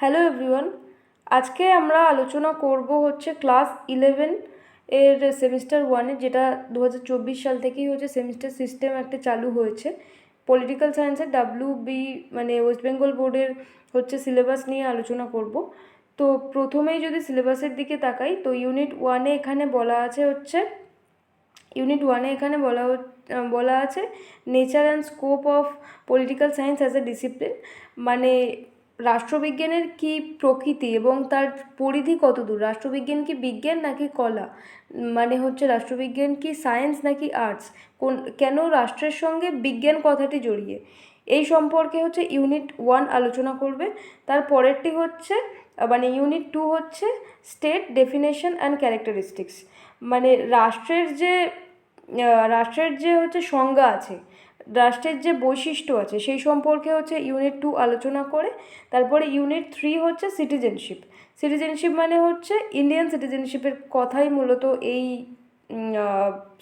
Hello everyone আজকে আমরা আলোচনা করব হচ্ছে ক্লাস ইলেভেন এর সেমিস্টার ওয়ানে যেটা দু হাজার চব্বিশ সাল থেকেই হচ্ছে সেমিস্টার সিস্টেম একটা চালু হয়েছে। পলিটিক্যাল সায়েন্সের ডাব্লিউ বি মানে ওয়েস্ট বেঙ্গল বোর্ডের হচ্ছে সিলেবাস নিয়ে আলোচনা করব। তো প্রথমেই যদি সিলেবাসের দিকে তাকাই, তো ইউনিট ওয়ানে এখানে বলা আছে হচ্ছে ইউনিট ওয়ানে এখানে বলা বলা আছে nature and scope of political science as a discipline মানে রাষ্ট্রবিজ্ঞানের কি প্রকৃতি এবং তার পরিধি কতদূর রাষ্ট্রবিজ্ঞান কি বিজ্ঞান নাকি কলা? মানে হচ্ছে রাষ্ট্রবিজ্ঞান কি সায়েন্স নাকি আর্টস? কোন, কেন রাষ্ট্রের সঙ্গে বিজ্ঞান কথাটি জড়িয়ে? এই সম্পর্কে হচ্ছে ইউনিট ওয়ান আলোচনা করবে। তার পরেরটি হচ্ছে মানে ইউনিট টু হচ্ছে স্টেট ডেফিনেশন অ্যান্ড ক্যারেক্টারিস্টিক্স। মানে রাষ্ট্রের যে রাষ্ট্রের যে হচ্ছে সংজ্ঞা আছে রাষ্ট্রের যে বৈশিষ্ট্য আছে, সেই সম্পর্কে হচ্ছে ইউনিট টু আলোচনা করে, তারপরে ইউনিট থ্রি হচ্ছে সিটিজেনশিপ সিটিজেনশিপ মানে হচ্ছে ইন্ডিয়ান সিটিজেনশিপের কথাই মূলত এই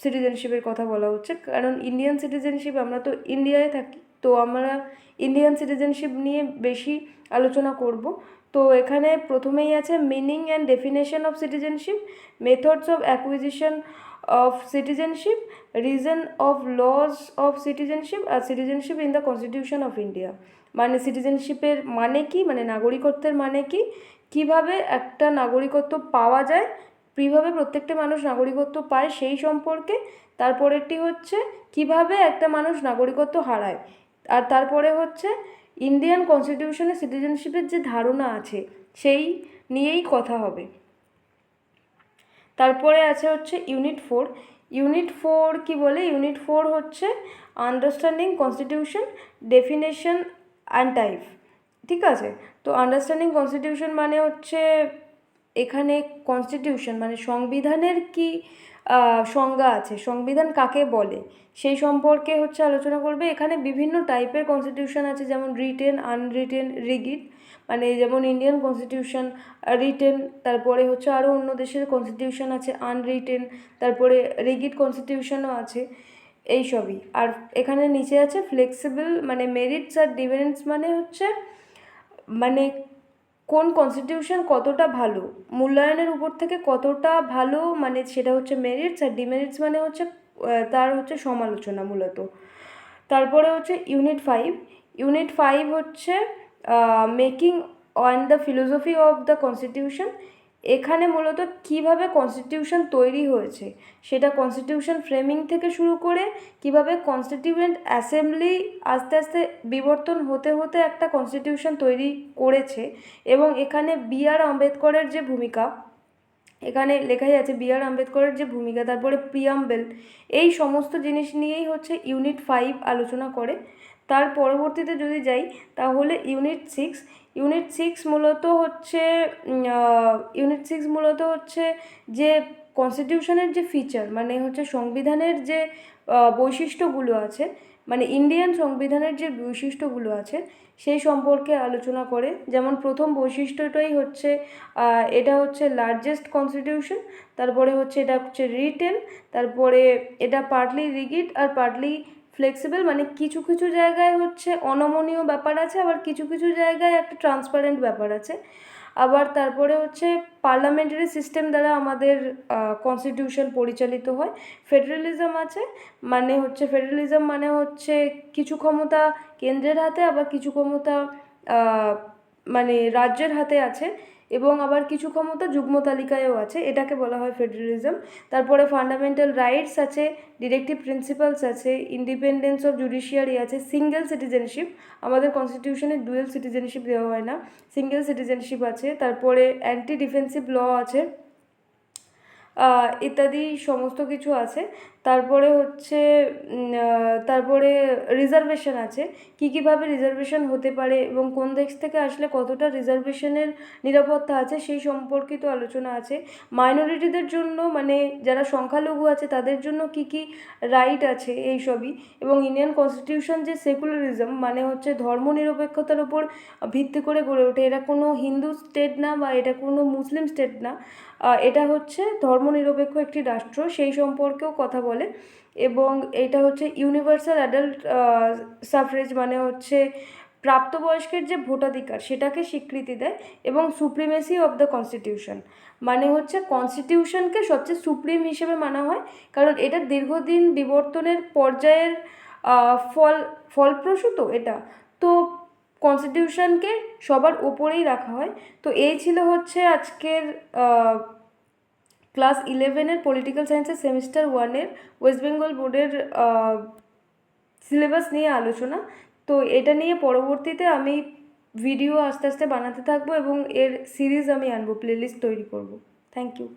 সিটিজেনশিপের কথা বলা হচ্ছে। কারণ ইন্ডিয়ান সিটিজেনশিপ আমরা তো ইন্ডিয়ায় থাকি, তো আমরা ইন্ডিয়ান সিটিজেনশিপ নিয়ে বেশি আলোচনা করব। তো এখানে প্রথমেই আছে meaning and definition of citizenship methods of acquisition of citizenship reason of loss of citizenship আর citizenship in the constitution of India মানে সিটিজেনশিপের মানে কি? মানে নাগরিকত্বের মানে কি? কীভাবে একটা নাগরিকত্ব পাওয়া যায়? কীভাবে প্রত্যেকটা মানুষ নাগরিকত্ব পায় সেই সম্পর্কে। তারপরেরটি হচ্ছে কীভাবে একটা মানুষ নাগরিকত্ব হারায়। আর তারপরে হচ্ছে ইন্ডিয়ান কনস্টিটিউশনে সিটিজেনশিপের যে ধারণা আছে, সেই নিয়েই কথা হবে। তারপরে আছে হচ্ছে ইউনিট ফোর ইউনিট ফোর কি বলে? ইউনিট ফোর হচ্ছে understanding constitution definition and type ঠিক আছে? তো আন্ডারস্ট্যান্ডিং কনস্টিটিউশন মানে হচ্ছে এখানে কনস্টিটিউশন মানে সংবিধানের কি সংজ্ঞা আছে? সংবিধান কাকে বলে? সেই সম্পর্কে হচ্ছে আলোচনা করবে। এখানে বিভিন্ন টাইপের কনস্টিটিউশন আছে, যেমন রিটেন আনরিটেন রিগিড মানে যেমন ইন্ডিয়ান কনস্টিটিউশন রিটেন তারপরে হচ্ছে আরও অন্য দেশের কনস্টিটিউশন আছে আনরিটেন তারপরে রিগিড কনস্টিটিউশনও আছে, এই সবই। আর এখানে নিচে আছে ফ্লেক্সিবল মানে মেরিটস আর ডিমেরিটস মানে হচ্ছে মানে কোন কনস্টিটিউশন কতটা ভালো, মূল্যায়নের উপর থেকে কতটা ভালো মানে সেটা হচ্ছে মেরিটস আর ডিমেরিটস মানে হচ্ছে তার হচ্ছে সমালোচনা মূলত। তারপরে হচ্ছে ইউনিট ফাইভ ইউনিট ফাইভ হচ্ছে making on the philosophy of the constitution এখানে মূলত কীভাবে কনস্টিটিউশন তৈরি হয়েছে, সেটা কনস্টিটিউশন ফ্রেমিং থেকে শুরু করে কীভাবে কনস্টিটিউয়েন্ট অ্যাসেম্বলি আস্তে আস্তে বিবর্তন হতে হতে একটা কনস্টিটিউশন তৈরি করেছে এবং এখানে বি আর আম্বেদকরের যে ভূমিকা এখানে লেখাই আছে বি আর আম্বেদকরের যে ভূমিকা, তারপরে প্রিয়াম্বেল এই সমস্ত জিনিস নিয়েই হচ্ছে ইউনিট ফাইভ আলোচনা করে। তার পরবর্তীতে যদি যাই, তাহলে ইউনিট সিক্স। ইউনিট সিক্স মূলত হচ্ছে ইউনিট সিক্স মূলত হচ্ছে যে কনস্টিটিউশনের যে ফিচার মানে হচ্ছে সংবিধানের যে বৈশিষ্ট্যগুলো আছে মানে ইন্ডিয়ান সংবিধানের যে বৈশিষ্ট্যগুলো আছে, সেই সম্পর্কে আলোচনা করে, যেমন প্রথম বৈশিষ্ট্যটাই হচ্ছে এটা হচ্ছে লার্জেস্ট কনস্টিটিউশন তারপরে হচ্ছে এটা হচ্ছে রিটেন তারপরে এটা পার্টলি রিগিড আর পার্টলি ফ্লেক্সিবল মানে কিছু কিছু জায়গায় হচ্ছে অনমনীয় ব্যাপার আছে, আবার কিছু কিছু জায়গায় একটা ট্রান্সপারেন্ট ব্যাপার আছে। আবার তারপরে হচ্ছে পার্লামেন্টারি সিস্টেম দ্বারা আমাদের কনস্টিটিউশন পরিচালিত হয়। ফেডারেলিজম আছে মানে হচ্ছে ফেডারেলিজম মানে হচ্ছে কিছু ক্ষমতা কেন্দ্রের হাতে, আবার কিছু ক্ষমতা মানে রাজ্যের হাতে আছে। এবং আবার কিছু ক্ষমতা যুগ্ম তালিকায়ও আছে, এটাকে বলা হয় ফেডারেলিজম তারপরে ফান্ডামেন্টাল রাইটস আছে ডিরেক্টিভ প্রিন্সিপালস আছে ইন্ডিপেন্ডেন্স অফ জুডিশিয়ারি আছে সিঙ্গেল সিটিজেনশিপ আমাদের কনস্টিটিউশনে ডুয়েল সিটিজেনশিপ দেওয়া হয় না সিঙ্গেল সিটিজেনশিপ আছে, তারপরে অ্যান্টি ডিফেন্সিভ ল আছে। ইত্যাদি সমস্ত কিছু আছে। তারপরে হচ্ছে তারপরে রিজার্ভেশন আছে। কী কীভাবে রিজার্ভেশন হতে পারে এবং কোন দেশ থেকে আসলে কতটা রিজার্ভেশনের নিরাপত্তা আছে সেই সম্পর্কিত আলোচনা আছে। মাইনরিটিদের জন্য মানে যারা সংখ্যালঘু আছে তাদের জন্য কী কী রাইট আছে এই সবই। এবং ইন্ডিয়ান কনস্টিটিউশন যে সেকুলারিজম মানে হচ্ছে ধর্মনিরপেক্ষতার উপর ভিত্তি করে গড়ে ওঠে। এটা কোনো হিন্দু স্টেট না বা এটা কোনো মুসলিম স্টেট না। এটা হচ্ছে ধর্মনিরপেক্ষ একটি রাষ্ট্র, সেই সম্পর্কেও কথা বলে। এবং এটা হচ্ছে ইউনিভার্সাল অ্যাডাল্ট সাফরেজ মানে হচ্ছে প্রাপ্তবয়স্কের যে ভোটাধিকার, সেটাকে স্বীকৃতি দেয় এবং সুপ্রিমেসি অফ দ্য কনস্টিটিউশন মানে হচ্ছে কনস্টিটিউশনকে সবচেয়ে সুপ্রিম হিসেবে মানা হয়, কারণ এটা দীর্ঘদিন বিবর্তনের পর্যায়ের ফল ফলপ্রসূত এটা। তো কনস্টিটিউশনকে সবার ওপরেই রাখা হয়। তো এই ছিল হচ্ছে আজকের ক্লাস ইলেভেনের পলিটিক্যাল সায়েন্সের সেমিস্টার ওয়ানের ওয়েস্ট বেঙ্গল বোর্ডের সিলেবাস নিয়ে আলোচনা। তো এটা নিয়ে পরবর্তীতে আমি ভিডিও আস্তে আস্তে বানাতে থাকব এবং এর সিরিজ আমি আনব প্লেলিস্ট তৈরি করব। Thank you